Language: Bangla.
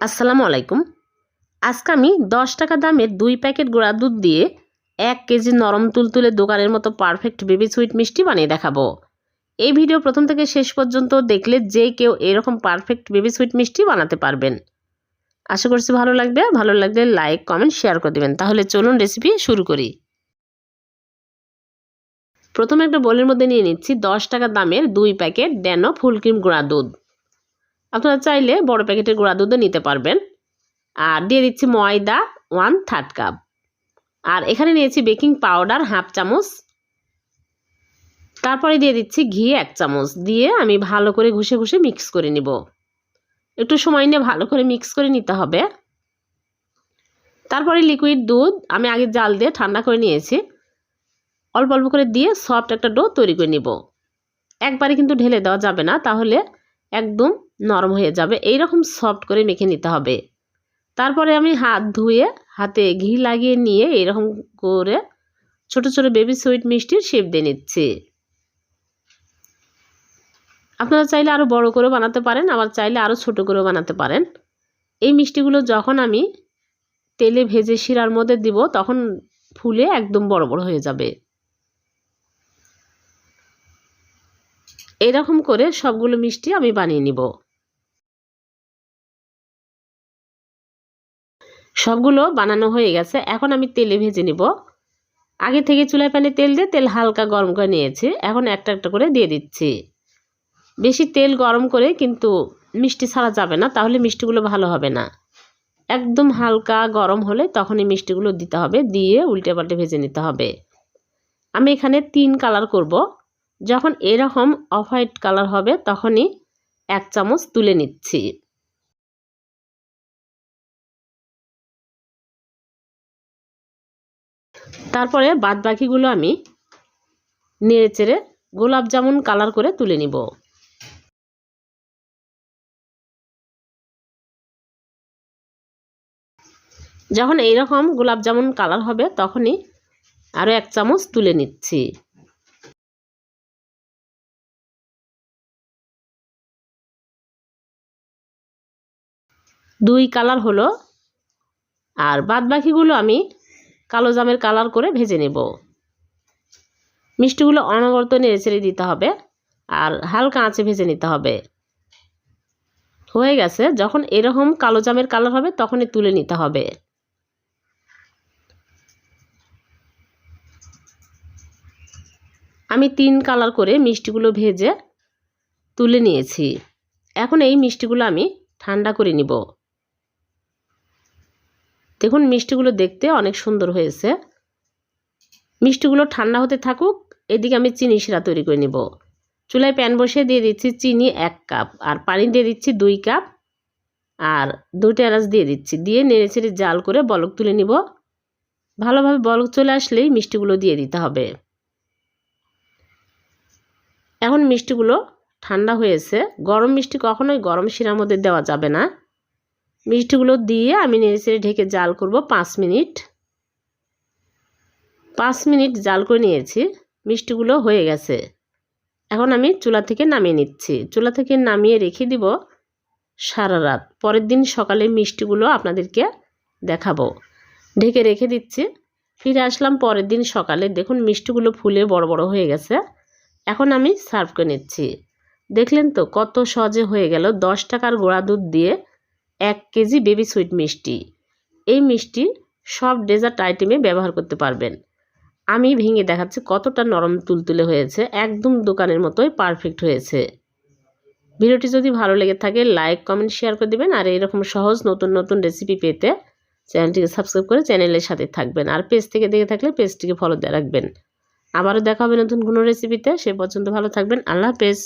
আসসালামু আলাইকুম। আজকে আমি দশ টাকা দামের দুই প্যাকেট গুঁড়া দুধ দিয়ে এক কেজি নরম তুলতুলে দোকানের মতো পারফেক্ট বেবি সুইট মিষ্টি বানিয়ে দেখাবো। এই ভিডিও প্রথম থেকে শেষ পর্যন্ত দেখলে যে কেউ এরকম পারফেক্ট বেবি সুইট মিষ্টি বানাতে পারবেন। আশা করছি ভালো লাগবে। ভালো লাগলে লাইক কমেন্ট শেয়ার করে দেবেন। তাহলে চলুন রেসিপি শুরু করি। প্রথমে একটা বোলের মধ্যে নিয়ে নিচ্ছি দশ টাকা দামের দুই প্যাকেট ড্যানো ফুল ক্রিম গুঁড়া দুধ। আপনারা চাইলে বড় প্যাকেটের গুঁড়া দুধও নিতে পারবেন। আর দিয়ে দিচ্ছি ময়দা ওয়ান থার্ড কাপ আর এখানে নিয়েছি বেকিং পাউডার হাফ চামচ। তারপরে দিয়ে দিচ্ছি ঘি, এক চামচ। দিয়ে আমি ভালো করে ঘষে ঘষে মিক্স করে নিব। একটু সময় নিয়ে ভালো করে মিক্স করে নিতে হবে। তারপরে লিকুইড দুধ আমি আগে জাল দিয়ে ঠান্ডা করে নিয়েছি। অল্প অল্প করে দিয়ে সফট একটা ডো তৈরি করে নিব। একবারে কিন্তু ঢেলে দেওয়া যাবে না, তাহলে একদম নরম হয়ে যাবে। এই রকম সফট করে মেখে নিতে হবে। তারপরে আমি হাত ধুয়ে, হাতে ঘি লাগিয়ে নিয়ে এরকম করে ছোট ছোট বেবি সুইট মিষ্টির শেপ দিয়ে নিচ্ছি। আপনারা চাইলে আরও বড় করে বানাতে পারেন, আবার চাইলে আরও ছোট করে বানাতে পারেন। এই মিষ্টিগুলো যখন আমি তেলে ভেজে শিরার মধ্যে দিব, তখন ফুলে একদম বড় বড় হয়ে যাবে। এরকম করে সবগুলো মিষ্টি আমি বানিয়ে নিব। সবগুলো বানানো হয়ে গেছে। এখন আমি তেলে ভেজে নিব। আগে থেকে চুলায় প্যানে তেল দিয়ে তেল হালকা গরম করে নিয়েছি। এখন একটা একটা করে দিয়ে দিচ্ছি। বেশি তেল গরম করে কিন্তু মিষ্টি ছাড়া যাবে না, তাহলে মিষ্টিগুলো ভালো হবে না। একদম হালকা গরম হলে তখনই মিষ্টিগুলো দিতে হবে, দিয়ে উল্টে পাল্টে ভেজে নিতে হবে। আমি এখানে তিন কালার করব। যখন এরকম অফ হোয়াইট কালার হবে, তখনই এক চামচ তুলে নিচ্ছি। তারপরে বাদ বাকিগুলো আমি নেড়ে চেড়ে গোলাপ জামুন কালার করে তুলে নিব। যখন এইরকম গোলাপ জামুন কালার হবে তখনই আরও এক চামচ তুলে নিচ্ছি। দুই কালার হলো আর বাদ বাকিগুলো আমি কালো জামের কালার করে ভেজে নেব। মিষ্টিগুলো অনবরত নেড়ে ছেড়ে দিতে হবে আর হালকা আঁচে ভেজে নিতে হবে। হয়ে গেছে, যখন এরকম কালো জামের কালার হবে তখনই তুলে নিতে হবে। আমি তিন কালার করে মিষ্টিগুলো ভেজে তুলে নিয়েছি। এখন এই মিষ্টিগুলো আমি ঠান্ডা করে নিব। দেখুন, মিষ্টিগুলো দেখতে অনেক সুন্দর হয়েছে। মিষ্টিগুলো ঠান্ডা হতে থাকুক, এদিকে আমি চিনি শিরা তৈরি করে নিব। চুলায় প্যান বসিয়ে দিয়ে দিচ্ছি চিনি এক কাপ, আর পানি দিয়ে দিচ্ছি দুই কাপ, আর দুটো এলাচ দিয়ে দিচ্ছি। দিয়ে নেড়ে ছেড়ে জাল করে বলক তুলে নিব। ভালোভাবে বলক চলে আসলেই মিষ্টিগুলো দিয়ে দিতে হবে। এখন মিষ্টিগুলো ঠান্ডা হয়েছে। গরম মিষ্টি কখনোই গরম শিরার মধ্যে দেওয়া যাবে না। মিষ্টিগুলো দিয়ে আমি নেড়ে ঢেকে জাল করব পাঁচ মিনিট। পাঁচ মিনিট জাল করে নিয়েছি, মিষ্টিগুলো হয়ে গেছে। এখন আমি চুলা থেকে নামিয়ে নিচ্ছি। চুলা থেকে নামিয়ে রেখে দিব সারা রাত। পরের দিন সকালে মিষ্টিগুলো আপনাদেরকে দেখাবো। ঢেকে রেখে দিচ্ছি। ফিরে আসলাম পরের দিন সকালে। দেখুন, মিষ্টিগুলো ফুলে বড় বড় হয়ে গেছে। এখন আমি সার্ভ করে নিচ্ছি। দেখলেন তো, কত সহজে হয়ে গেল। দশ টাকার গোড়া দুধ দিয়ে এক কেজি বেবি সুইট মিষ্টি। এই মিষ্টি সব ডেজার্ট আইটেমে ব্যবহার করতে পারবেন। আমি ভেঙে দেখাচ্ছি কতটা নরম তুলতুলে হয়েছে, একদম দোকানের মতোই পারফেক্ট হয়েছে। ভিডিওটি যদি ভালো লেগে থাকে লাইক কমেন্ট শেয়ার করে দেবেন আর এরকম সহজ নতুন নতুন রেসিপি পেতে চ্যানেলটিকে সাবস্ক্রাইব করে চ্যানেলের সাথে থাকবেন আর পেজ থেকে দেখে থাকলে পেজটিকে ফলো দিয়ে রাখবেন। আবারও দেখা হবে নতুন কোনো রেসিপিতে সে পর্যন্ত ভালো থাকবেন। আল্লাহ হাফেজ।